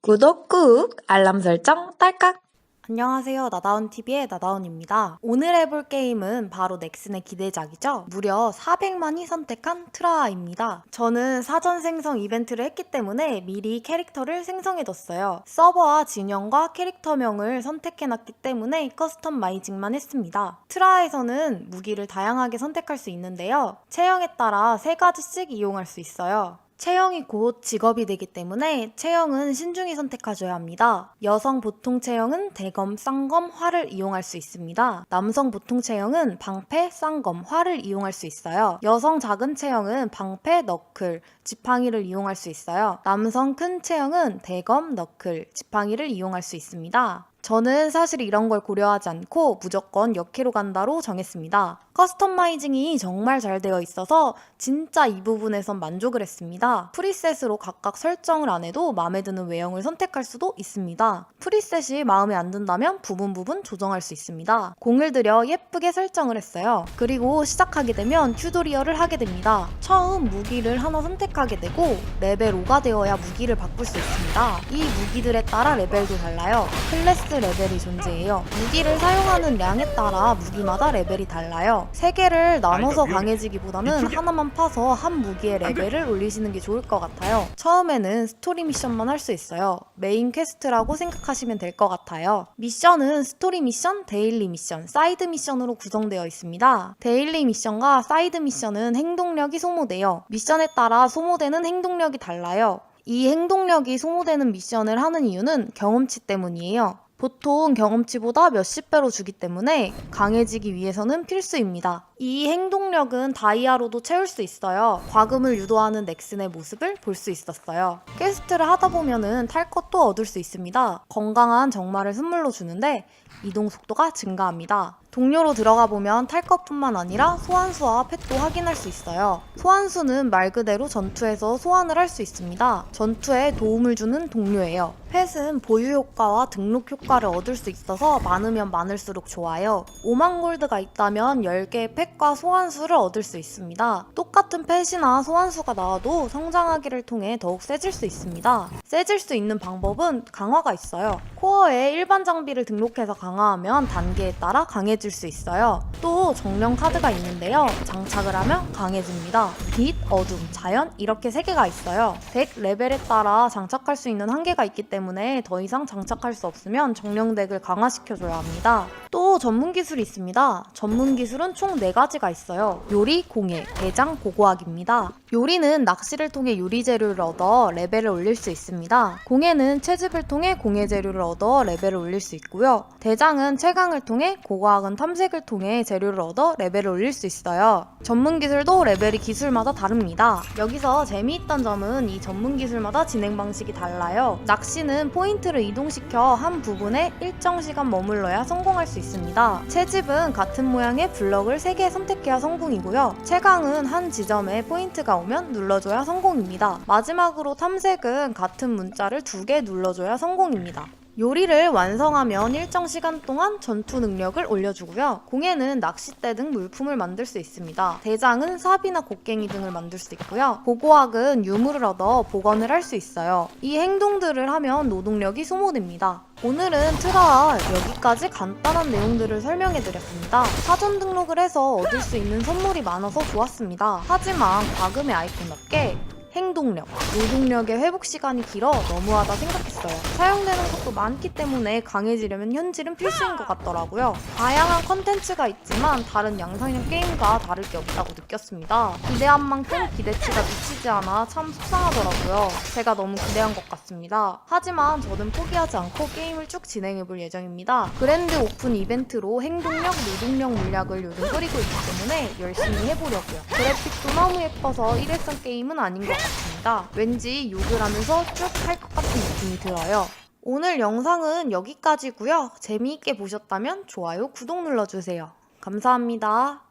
구독 꾹, 알람 설정 딸깍. 안녕하세요. 나다운TV의 나다운입니다. 오늘 해볼 게임은 바로 넥슨의 기대작이죠. 무려 400만이 선택한 트라입니다. 저는 사전 생성 이벤트를 했기 때문에 미리 캐릭터를 생성해뒀어요. 서버와 진영과 캐릭터명을 선택해놨기 때문에 커스텀 마이징만 했습니다. 트라에서는 무기를 다양하게 선택할 수 있는데요. 체형에 따라 3가지씩 이용할 수 있어요. 체형이 곧 직업이 되기 때문에 체형은 신중히 선택하셔야 합니다. 여성 보통 체형은 대검, 쌍검, 활을 이용할 수 있습니다. 남성 보통 체형은 방패, 쌍검, 활을 이용할 수 있어요. 여성 작은 체형은 방패, 너클, 지팡이를 이용할 수 있어요. 남성 큰 체형은 대검, 너클, 지팡이를 이용할 수 있습니다. 저는 사실 이런 걸 고려하지 않고 무조건 역해로 간다로 정했습니다. 커스터마이징이 정말 잘 되어 있어서 진짜 이 부분에선 만족을 했습니다. 프리셋으로 각각 설정을 안 해도 마음에 드는 외형을 선택할 수도 있습니다. 프리셋이 마음에 안 든다면 부분 부분 조정할 수 있습니다. 공을 들여 예쁘게 설정을 했어요. 그리고 시작하게 되면 튜토리얼을 하게 됩니다. 처음 무기를 하나 선택하게 되고 레벨 5가 되어야 무기를 바꿀 수 있습니다. 이 무기들에 따라 레벨도 달라요. 클래스 레벨이 존재해요. 무기를 사용하는 량에 따라 무기마다 레벨이 달라요. 세 개를 나눠서 강해지기보다는 하나만 파서 한 무기의 레벨을 올리시는 게 좋을 것 같아요. 처음에는 스토리 미션만 할 수 있어요. 메인 퀘스트라고 생각하시면 될 것 같아요. 미션은 스토리 미션, 데일리 미션, 사이드 미션으로 구성되어 있습니다. 데일리 미션과 사이드 미션은 행동력이 소모돼요. 미션에 따라 소모되는 행동력이 달라요. 이 행동력이 소모되는 미션을 하는 이유는 경험치 때문이에요. 보통 경험치보다 몇십 배로 주기 때문에 강해지기 위해서는 필수입니다. 이 행동력은 다이아로도 채울 수 있어요. 과금을 유도하는 넥슨의 모습을 볼 수 있었어요. 퀘스트를 하다 보면은 탈 것도 얻을 수 있습니다. 건강한 정말을 선물로 주는데 이동 속도가 증가합니다. 동료로 들어가 보면 탈 것뿐만 아니라 소환수와 펫도 확인할 수 있어요. 소환수는 말 그대로 전투에서 소환을 할 수 있습니다. 전투에 도움을 주는 동료예요. 펫은 보유 효과와 등록 효과를 얻을 수 있어서 많으면 많을수록 좋아요. 5만 골드가 있다면 10개의 펫과 소환수를 얻을 수 있습니다. 똑같은 펫이나 소환수가 나와도 성장하기를 통해 더욱 세질 수 있습니다. 세질 수 있는 방법은 강화가 있어요. 코어에 일반 장비를 등록해서 강화하면 단계에 따라 강해질 수 있어요. 또 정령 카드가 있는데요. 장착을 하면 강해집니다. 빛, 어둠, 자연 이렇게 세 개가 있어요. 덱 레벨에 따라 장착할 수 있는 한계가 있기 때문에 더 이상 장착할 수 없으면 정령 덱을 강화시켜줘야 합니다. 또 전문 기술이 있습니다. 전문 기술은 총 4가지가 있어요. 요리, 공예, 대장, 고고학입니다. 요리는 낚시를 통해 요리 재료를 얻어 레벨을 올릴 수 있습니다. 공예는 채집을 통해 공예 재료를 얻어 레벨을 올릴 수 있고요. 대장은 채광을 통해 고고학은 탐색을 통해 재료를 얻어 레벨을 올릴 수 있어요. 전문 기술도 레벨이 기술마다 다릅니다. 여기서 재미있던 점은 이 전문 기술마다 진행 방식이 달라요. 낚시는 포인트를 이동시켜 한 부분에 일정 시간 머물러야 성공할 수 있습니다. 채집은 같은 모양의 블럭을 3개 선택해야 성공이고요. 채광은 한 지점에 포인트가 오면 눌러줘야 성공입니다. 마지막으로 탐색은 같은 문자를 두개 눌러줘야 성공입니다. 요리를 완성하면 일정 시간 동안 전투 능력을 올려주고요. 공예는 낚싯대 등 물품을 만들 수 있습니다. 대장은 삽이나 곡괭이 등을 만들 수 있고요. 고고학은 유물을 얻어 복원을 할 수 있어요. 이 행동들을 하면 노동력이 소모됩니다. 오늘은 트라와 여기까지 간단한 내용들을 설명해 드렸습니다. 사전 등록을 해서 얻을 수 있는 선물이 많아서 좋았습니다. 하지만 과금의 아이템 없게 행동력, 노동력의 회복 시간이 길어 너무하다 생각했어요. 사용되는 것도 많기 때문에 강해지려면 현질은 필수인 것 같더라고요. 다양한 컨텐츠가 있지만 다른 양산형 게임과 다를 게 없다고 느꼈습니다. 기대한 만큼 기대치가 미치지 않아 참 속상하더라고요. 제가 너무 기대한 것 같습니다. 하지만 저는 포기하지 않고 게임을 쭉 진행해 볼 예정입니다. 그랜드 오픈 이벤트로 행동력, 노동력 물약을 요즘 끓이고 있기 때문에 열심히 해보려고요. 그래픽도 너무 예뻐서 일회성 게임은 아닌 것 같습니다. 왠지 욕을 하면서 쭉 할 것 같은 느낌이 들어요. 오늘 영상은 여기까지고요. 재미있게 보셨다면 좋아요, 구독 눌러주세요. 감사합니다.